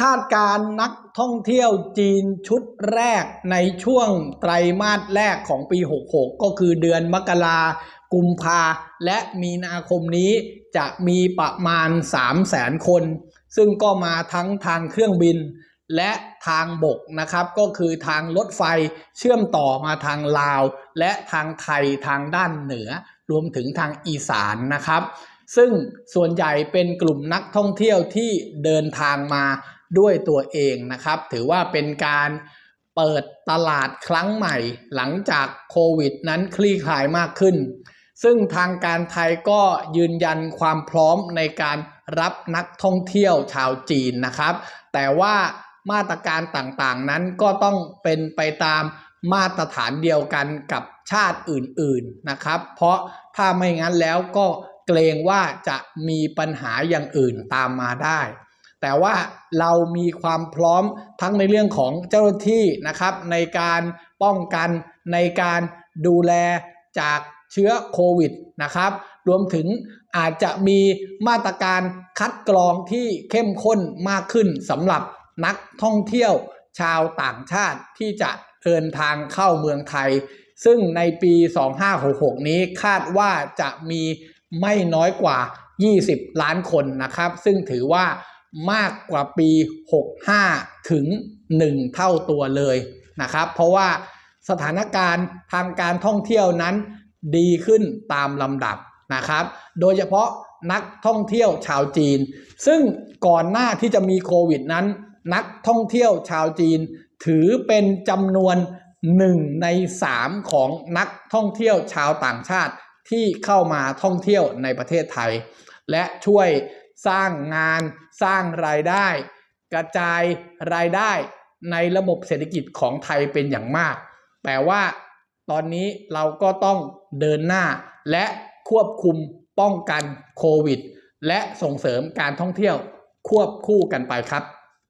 คาดการณ์นักท่องเที่ยวจีนชุดแรกในช่วงไตรมาสแรกของปี 66 ก็คือเดือนมกรากุมภาและมีนาคมนี้จะมีประมาณ 3 0 0แสนคน ซึ่งก็มาทั้งทางเครื่องบินและทางบกนะครับ ก็คือทางรถไฟเชื่อมต่อมาทางลาว และทางไทยทางด้านเหนือ รวมถึงทางอีสานนะครับ ซึ่งส่วนใหญ่เป็นกลุ่มนักท่องเที่ยวที่เดินทางมา ด้วยตัวเองนะครับ ถือว่าเป็นการเปิดตลาดครั้งใหม่ หลังจากโควิดนั้นคลี่คลายมากขึ้น ซึ่งทางการไทยก็ยืนยันความพร้อมในการรับนักท่องเที่ยวชาวจีนนะครับ แต่ว่ามาตรการต่างๆนั้นก็ต้องเป็นไปตามมาตรฐานเดียวกันกับชาติอื่นๆนะครับ เพราะถ้าไม่งั้นแล้วก็เกรงว่าจะมีปัญหาอย่างอื่นตามมาได้ แต่ว่าเรามีความพร้อมทั้งในเรื่องของเจ้าหน้าที่นะครับ ในการป้องกันในการดูแลจากเชื้อโควิดนะครับ รวมถึงอาจจะมีมาตรการคัดกรองที่เข้มข้นมากขึ้นสำหรับนักท่องเที่ยวชาวต่างชาติที่จะเดินทางเข้าเมืองไทย ซึ่งในปี 2566 นี้คาดว่าจะมีไม่น้อยกว่า 20 ล้านคนนะครับ ซึ่งถือว่า มากกว่าปี 65 ถึง 1 เท่าตัวเลยนะครับ เพราะว่าสถานการณ์ทางการท่องเที่ยวนั้นดีขึ้นตามลำดับนะครับ โดยเฉพาะนักท่องเที่ยวชาวจีน ซึ่งก่อนหน้าที่จะมีโควิดนั้น นักท่องเที่ยวชาวจีน ถือเป็นจำนวนหนึ่งในสามของนักท่องเที่ยวชาวต่างชาติที่เข้ามาท่องเที่ยวในประเทศไทย และช่วย สร้างงาน สร้างรายได้ กระจายรายได้ในระบบเศรษฐกิจของไทยเป็นอย่างมาก แต่ว่าตอนนี้เราก็ต้องเดินหน้าและควบคุมป้องกันโควิด และส่งเสริมการท่องเที่ยวควบคู่กันไปครับ